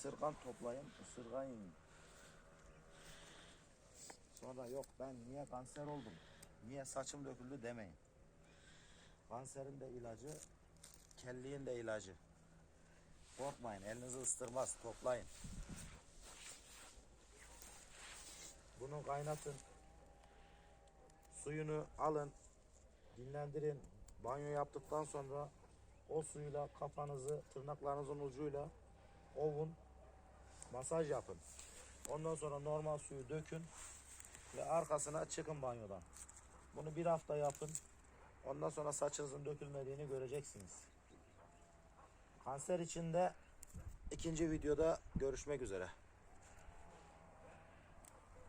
ısırgan toplayın, ısırgan yiyin. Sonra yok ben niye kanser oldum, niye saçım döküldü demeyin. Kanserin de ilacı, kelliğin de ilacı. Korkmayın, elinizi ıstırmaz, toplayın. Bunu kaynatın. Suyunu alın, dinlendirin. Banyo yaptıktan sonra o suyla kafanızı tırnaklarınızın ucuyla ovun, masaj yapın. Ondan sonra normal suyu dökün ve arkasına çıkın banyodan. Bunu bir hafta yapın. Ondan sonra saçınızın dökülmediğini göreceksiniz. Kanser için de ikinci videoda görüşmek üzere.